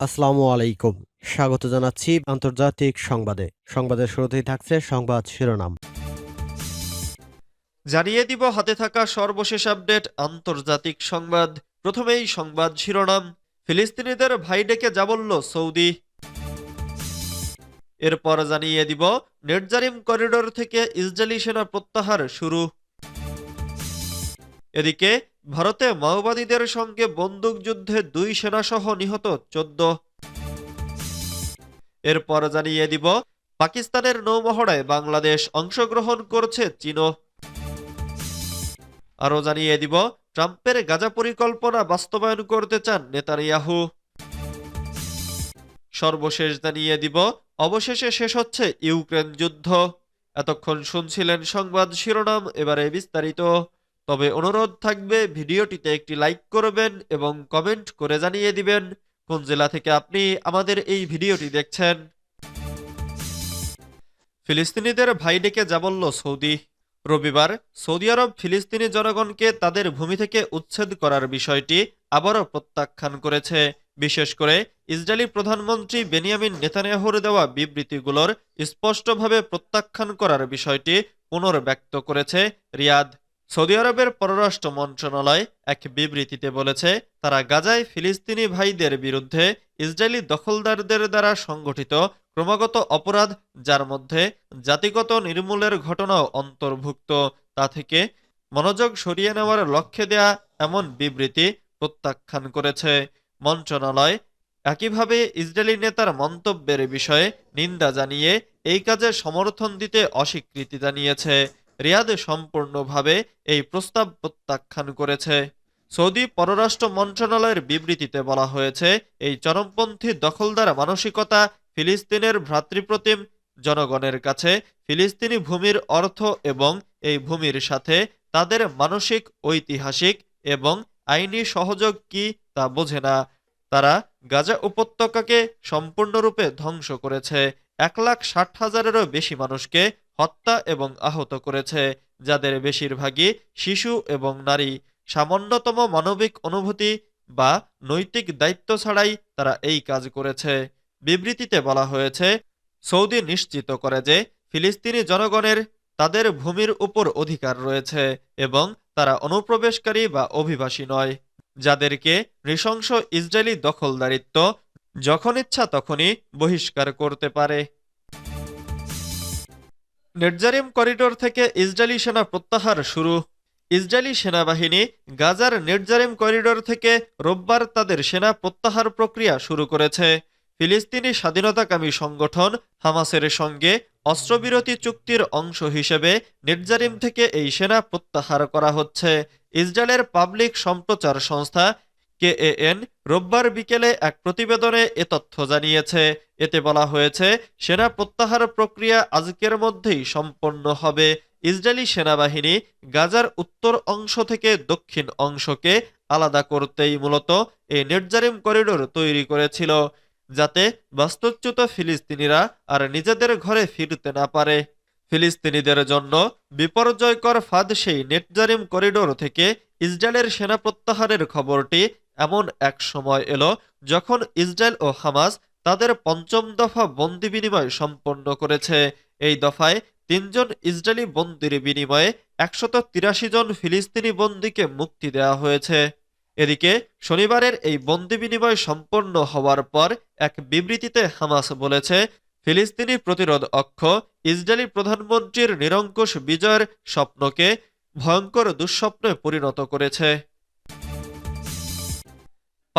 আসসালামু আলাইকুম। স্বাগত জানাচ্ছি আন্তর্জাতিক সংবাদে। সংবাদের শুরুতেই থাকছে সংবাদ শিরোনাম। জানিয়ে দিব হাতে থাকা সর্বশেষ আপডেট, আন্তর্জাতিক সংবাদ। প্রথমেই সংবাদ শিরোনাম, ফিলিস্তিনিদের ভাই ডেকে যা বলল সৌদি। এরপর জানিয়ে দিব নেটজারিম করিডোর থেকে ইসরায়েলি সেনা প্রত্যাহার শুরু। এদিকে ভারতে মাওবাদীদের সঙ্গে বন্দুকযুদ্ধে দুই সেনাসহ নিহত চোদ্দ। এরপর জানিয়ে দিব, পাকিস্তানের নৌমহড়ায় বাংলাদেশ অংশগ্রহণ করছে চীনও। আরও জানিয়ে দিব, ট্রাম্পের গাজা পরিকল্পনা বাস্তবায়ন করতে চান নেতানিয়াহু। সর্বশেষ জানিয়ে দিব, অবশেষে শেষ হচ্ছে ইউক্রেন যুদ্ধ। এতক্ষণ শুনছিলেন সংবাদ শিরোনাম, এবারে বিস্তারিত। তবে অনুরোধ থাকবে ভিডিওটিতে একটি লাইক করবেন এবং কমেন্ট করে জানিয়ে দিবেন কোন জেলা থেকে আপনি আমাদের এই ভিডিওটি দেখছেন। ফিলিস্তিনিদের ভাই ডেকে যা বলল সৌদি। রবিবার সৌদি আরব ফিলিস্তিনি জনগণকে তাদের ভূমি থেকে উচ্ছেদ করার বিষয়টি আবারও প্রত্যাখ্যান করেছে। বিশেষ করে ইসরায়েলি প্রধানমন্ত্রী বেনিয়ামিন নেতানিয়াহুর দেওয়া বিবৃতিগুলোর স্পষ্টভাবে প্রত্যাখ্যান করার বিষয়টি পুনর্ব্যক্ত করেছে রিয়াদ। সৌদি আরবের পররাষ্ট্র মন্ত্রণালয় এক বিবৃতিতে বলেছে, তারা গাজায় ফিলিস্তিনি ভাইদের বিরুদ্ধে ইসরায়েলি দখলদারদের দ্বারা সংগঠিত ক্রমাগত অপরাধ, যার মধ্যে জাতিগত নির্মূলের ঘটনাও অন্তর্ভুক্ত। তা থেকে মনোযোগ সরিয়ে নেওয়ার লক্ষ্যে দেয়া এমন বিবৃতি প্রত্যাখ্যান করেছে। মন্ত্রণালয় একইভাবে ইসরায়েলি নেতার মন্তব্যের বিষয়ে নিন্দা জানিয়ে এই কাজে সমর্থন দিতে অস্বীকৃতি জানিয়েছে। রিয়াদ সম্পূর্ণভাবে এই প্রস্তাব প্রত্যাখ্যান করেছে। সৌদি পররাষ্ট্র মন্ত্রণালয়ের বিবৃতিতে বলা হয়েছে, এই চরমপন্থী দখলদার মানসিকতা ফিলিস্তিনের ভ্রাতৃপ্রতিম জনগণের কাছে ফিলিস্তিনি ভূমির অর্থ এবং এই ভূমির সাথে তাদের মানসিক, ঐতিহাসিক এবং আইনি সহযোগ কি তা বোঝে না। তারা গাজা উপত্যকাকে সম্পূর্ণরূপে ধ্বংস করেছে। এক লাখ ষাট হাজারেরও বেশি মানুষকে হত্যা এবং আহত করেছে, যাদের বেশিরভাগই শিশু এবং নারী। সামান্যতম মানবিক অনুভূতি বা নৈতিক দায়িত্ব ছাড়াই তারা এই কাজ করেছে। বিবৃতিতে বলা হয়েছে, সৌদি নিশ্চিত করে যে ফিলিস্তিনি জনগণের তাদের ভূমির উপর অধিকার রয়েছে এবং তারা অনুপ্রবেশকারী বা অভিবাসী নয়। যাদেরকে নৃশংস ইসরায়েলি দখলদারিত্ব যখন ইচ্ছা তখনই বহিষ্কার করতে পারে। নেটজারিম করিডোর থেকে ইসরায়েলি সেনা প্রত্যাহার শুরু। ইসরায়েলি সেনাবাহিনী গাজার নেটজারিম করিডোর থেকে রোববার তাদের সেনা প্রত্যাহার প্রক্রিয়া শুরু করেছে। ফিলিস্তিনি স্বাধীনতাকামী সংগঠন হামাসের সঙ্গে অস্ত্রবিরতি চুক্তির অংশ হিসেবে নেটজারিম থেকে এই সেনা প্রত্যাহার করা হচ্ছে। ইসরায়েলের পাবলিক সম্প্রচার সংস্থা কেএএন রোববার বিকেলে এক প্রতিবেদনে এ তথ্য জানিয়েছে। এতে বলা হয়েছে, সেনা প্রত্যাহার প্রক্রিয়া আজকের মধ্যেই সম্পন্ন হবে। ইসরায়েলি সেনাবাহিনী গাজার উত্তর অংশ থেকে দক্ষিণ অংশকে আলাদা করতেই মূলত এই নেটজারিম করিডোর তৈরি করেছিল, যাতে বাস্তুচ্যুত ফিলিস্তিনিরা আর নিজেদের ঘরে ফিরতে না পারে। ফিলিস্তিনিদের জন্য বিপর্যয়কর ফাঁদ সেই নেটজারিম করিডোর থেকে ইসরায়েলের সেনা প্রত্যাহারের খবরটি এমন এক সময় এলো যখন ইসরায়েল ও হামাস তাদের পঞ্চম দফা বন্দি বিনিময় সম্পন্ন করেছে। এই দফায় তিনজন ইসরায়েলি বন্দির বিনিময়ে একশত তিরাশি জন ফিলিস্তিনি বন্দিকে মুক্তি দেওয়া হয়েছে। এদিকে শনিবারের এই বন্দি বিনিময় সম্পন্ন হওয়ার পর এক বিবৃতিতে হামাস বলেছে, ফিলিস্তিনি প্রতিরোধ অক্ষ ইসরায়েলি প্রধানমন্ত্রীর নিরঙ্কুশ বিজয়ের স্বপ্নকে ভয়ঙ্কর দুঃস্বপ্নে পরিণত করেছে।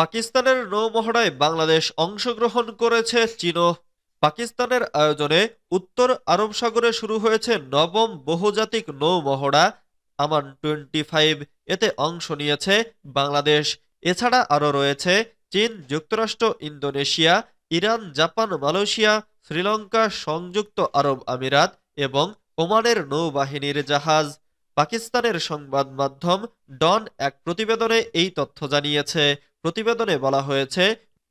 পাকিস্তানের নৌমহড়ায় বাংলাদেশ অংশগ্রহণ করেছে চীনও। পাকিস্তানের আয়োজনে উত্তর আরব সাগরে শুরু হয়েছে নবম বহুজাতিক নৌমহড়া। আমান টোয়েন্টি ফাইভ এতে অংশ নিয়েছে বাংলাদেশ। এছাড়া আরও রয়েছে চীন, যুক্তরাষ্ট্র, Indonesia, Iran, Japan, Malaysia, Sri Lanka, সংযুক্ত আরব আমিরাত এবং ওমানের নৌবাহিনীর জাহাজ। পাকিস্তানের সংবাদ মাধ্যম ডন এক প্রতিবেদনে এই তথ্য জানিয়েছে। প্রতিবেদনে বলা হয়েছে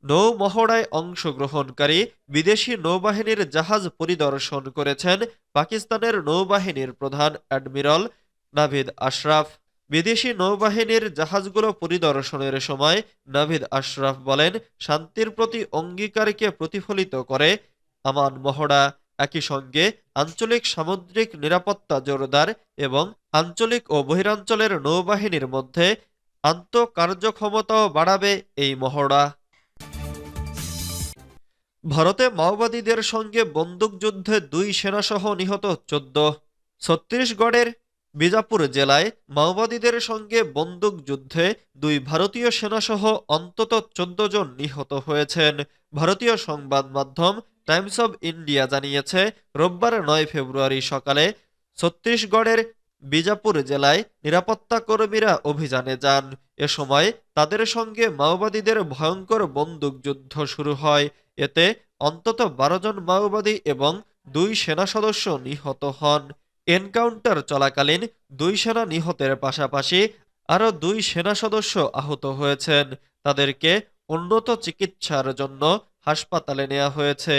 নৌ মহড়ায় অংশগ্রহণকারী বিদেশি নৌবাহিনীর জাহাজ পরিদর্শন করেছেন পাকিস্তানের নৌবাহিনীর প্রধান অ্যাডমিরাল নাভিদ আশরাফ। বিদেশি নৌবাহিনীর জাহাজগুলো পরিদর্শনের সময় নাভিদ আশরাফ বলেন, শান্তির প্রতি অঙ্গীকারকে প্রতিফলিত করে আমান মহড়া। একই সঙ্গে আঞ্চলিক সামুদ্রিক নিরাপত্তা জোরদার এবং আঞ্চলিক ও বহিরাঞ্চলের নৌবাহিনীর মধ্যে আন্তঃকার্যক্ষমতাও বাড়াবে এই মহড়া। ভারতে মাওবাদীদের সঙ্গে বন্দুকযুদ্ধে দুই সেনাসহ নিহত চোদ্দ। ছত্তিশগড়ের বিজাপুর জেলায় মাওবাদীদের সঙ্গে বন্দুকযুদ্ধে দুই ভারতীয় সেনাসহ অন্তত চোদ্দ জন নিহত হয়েছেন। ভারতীয় সংবাদ মাধ্যম টাইমস অব ইন্ডিয়া জানিয়েছে, রোববার নয় ফেব্রুয়ারি সকালে ছত্তিশগড়ের বিজাপুর জেলায় নিরাপত্তা কর্মীরা অভিযানে যান। এ সময় তাদের সঙ্গে মাওবাদীদের ভয়ঙ্কর বন্দুকযুদ্ধ শুরু হয়। এতে অন্তত বারো জন মাওবাদী এবং দুই সেনা সদস্য নিহত হন। এনকাউন্টার চলাকালীন দুই সেনা নিহতের পাশাপাশি আরও দুই সেনা সদস্য আহত হয়েছেন। তাদেরকে উন্নত চিকিৎসার জন্য হাসপাতালে নেওয়া হয়েছে।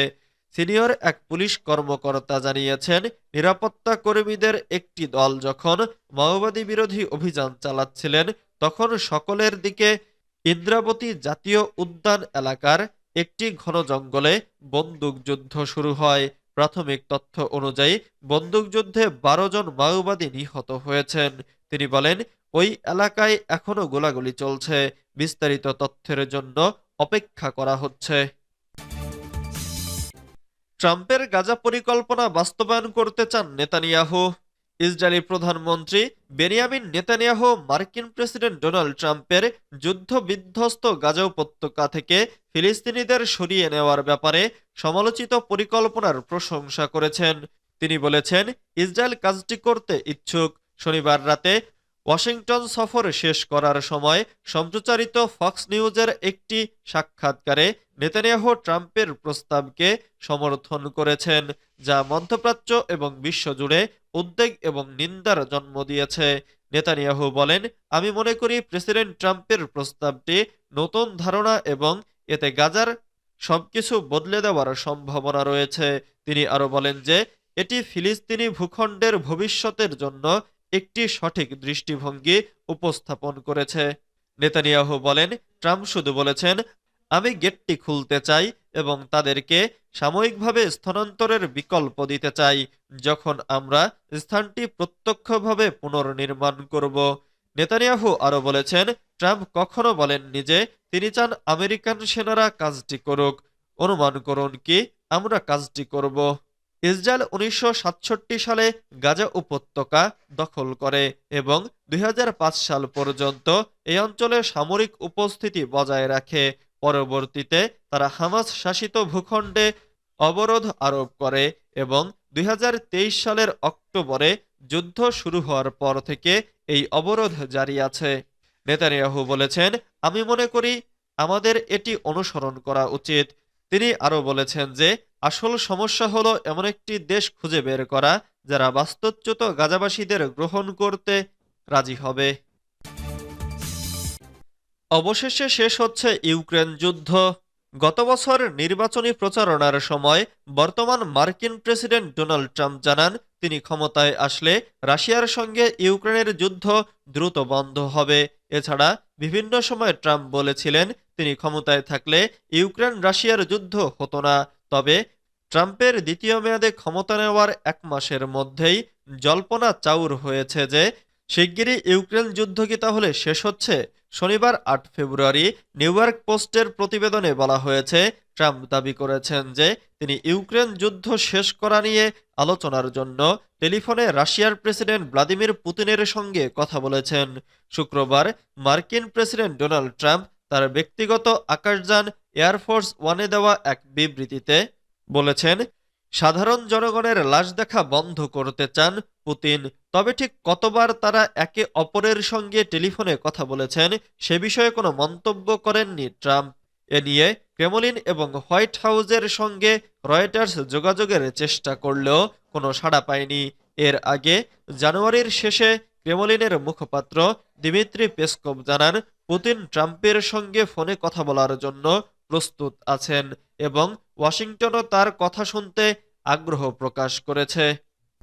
সিনিয়র এক পুলিশ কর্মকর্তা জানিয়েছেন, নিরাপত্তা কর্মীদের একটি দল যখন মাওবাদী বিরোধী অভিযান চালাচ্ছিলেন, তখন সকলের দিকে ইন্দ্রাবতী জাতীয় উদ্যান এলাকার একটি ঘন জঙ্গলে বন্দুকযুদ্ধ শুরু হয়। প্রাথমিক তথ্য অনুযায়ী বন্দুকযুদ্ধে বারো জন মাওবাদী নিহত হয়েছেন। তিনি বলেন, ওই এলাকায় এখনও গোলাগুলি চলছে। বিস্তারিত তথ্যের জন্য অপেক্ষা করা হচ্ছে। ট্রাম্পের গাজা পরিকল্পনা বাস্তবায়ন করতে চান নেতানিয়াহু। ইসরায়েলি প্রধানমন্ত্রী বেনিয়ামিন নেতানিয়াহু মার্কিন প্রেসিডেন্ট ডোনাল্ড ট্রাম্পের যুদ্ধ বিধ্বস্ত গাজা উপত্যকা থেকে ফিলিস্তিনিদের সরিয়ে নেওয়ার ব্যাপারে সমালোচিত পরিকল্পনার প্রশংসা করেছেন। তিনি বলেছেন, ইসরায়েল কাজটি করতে ইচ্ছুক। শনিবার রাতে ওয়াশিংটন সফর শেষ করার সময় সম্প্রচারিত ফক্স নিউজের একটি সাক্ষাৎকারে নেতানিয়াহু ট্রাম্পের প্রস্তাবকে সমর্থন করেছেন, যা মধ্যপ্রাচ্য এবং বিশ্বজুড়ে উদ্বেগ এবং নিন্দার জন্ম দিয়েছে। নেতানিয়াহু বলেন, আমি মনে করি প্রেসিডেন্ট ট্রাম্পের প্রস্তাবটি নতুন ধারণা এবং এতে গাজার সবকিছু বদলে দেওয়ার সম্ভাবনা রয়েছে। তিনি আরও বলেন যে, এটি ফিলিস্তিনি ভূখণ্ডের ভবিষ্যতের জন্য একটি সঠিক দৃষ্টিভঙ্গি উপস্থাপন করেছে। নেতানিয়াহু বলেন, ট্রাম্প শুধু বলেছেন, আমি গেটটি খুলতে চাই এবং তাদেরকে সাময়িকভাবে স্থানান্তরের বিকল্প দিতে চাই যখন আমরা স্থানটি প্রত্যক্ষভাবে পুনর্নির্মাণ করব। নেতানিয়াহু আরও বলেছেন, ট্রাম্প কখনো বলেননি যে তিনি চান আমেরিকান সেনারা কাজটি করুক। অনুমান করুন কি, আমরা কাজটি করব। ইসরায়েল উনিশশো সাতষট্টি সালে গাজা উপত্যকা দখল করে এবং দুই হাজার পাঁচ সাল পর্যন্ত এই অঞ্চলে সামরিক উপস্থিতি বজায় রাখে। পরবর্তীতে তারা হামাস শাসিত ভূখণ্ডে অবরোধ আরোপ করে এবং দুই হাজার তেইশ সালের অক্টোবরে যুদ্ধ শুরু হওয়ার পর থেকে এই অবরোধ জারি আছে। নেতানিয়াহু বলেছেন, আমি মনে করি আমাদের এটি অনুসরণ করা উচিত। তিনি আরও বলেছেন যে আসল সমস্যা হলো এমন একটি দেশ খুঁজে বের করা, যারা বাস্তুচ্যুত গাজাবাসীদের গ্রহণ করতে রাজি হবে। অবশেষে শেষ হচ্ছে ইউক্রেন যুদ্ধ। গত বছর নির্বাচনী প্রচারণার সময় বর্তমান মার্কিন প্রেসিডেন্ট ডোনাল্ড ট্রাম্প জানান, তিনি ক্ষমতায় আসলে রাশিয়ার সঙ্গে ইউক্রেনের যুদ্ধ দ্রুত বন্ধ হবে। এছাড়া বিভিন্ন সময় ট্রাম্প বলেছিলেন, তিনি ক্ষমতায় থাকলে ইউক্রেন রাশিয়ার যুদ্ধ হতো না। তবে ট্রাম্পের দ্বিতীয় মেয়াদে ক্ষমতা নেওয়ার এক মাসের মধ্যেই জল্পনা চাউর হয়েছে যে, শিগগিরই ইউক্রেন যুদ্ধ কি তাহলে শেষ হচ্ছে? শনিবার আট ফেব্রুয়ারি নিউ ইয়র্ক পোস্টের প্রতিবেদনে বলা হয়েছে, ট্রাম্প দাবি করেছেন যে, তিনি ইউক্রেন যুদ্ধ শেষ করা নিয়ে আলোচনার জন্য টেলিফোনে রাশিয়ার প্রেসিডেন্ট ভ্লাদিমির পুতিনের সঙ্গে কথা বলেছেন। শুক্রবার মার্কিন প্রেসিডেন্ট ডোনাল্ড ট্রাম্প তার ব্যক্তিগত আকাশযান এয়ারফোর্স ওয়ানে দেওয়া এক বিবৃতিতে বলেছেন, সাধারণ জনগণের লাশ দেখা বন্ধ করতে চান পুতিন, তবে ঠিক কতবার তারা একে অপরের সঙ্গে টেলিফোনে কথা বলেছেন সে বিষয়ে কোনো মন্তব্য করেননি ট্রাম্প। এ নিয়ে ক্রেমলিন এবং হোয়াইট হাউজের সঙ্গে রয়টার্স যোগাযোগের চেষ্টা করলেও কোনো সাড়া পায়নি। এর আগে জানুয়ারির শেষে ক্রেমলিনের মুখপাত্র দিমিত্রি পেসকভ জানান, পুতিন ট্রাম্পের সঙ্গে ফোনে কথা বলার জন্য প্রস্তুত আছেন। এবং ওয়াশিংটনও তার কথা শুনতে আগ্রহ প্রকাশ করেছে।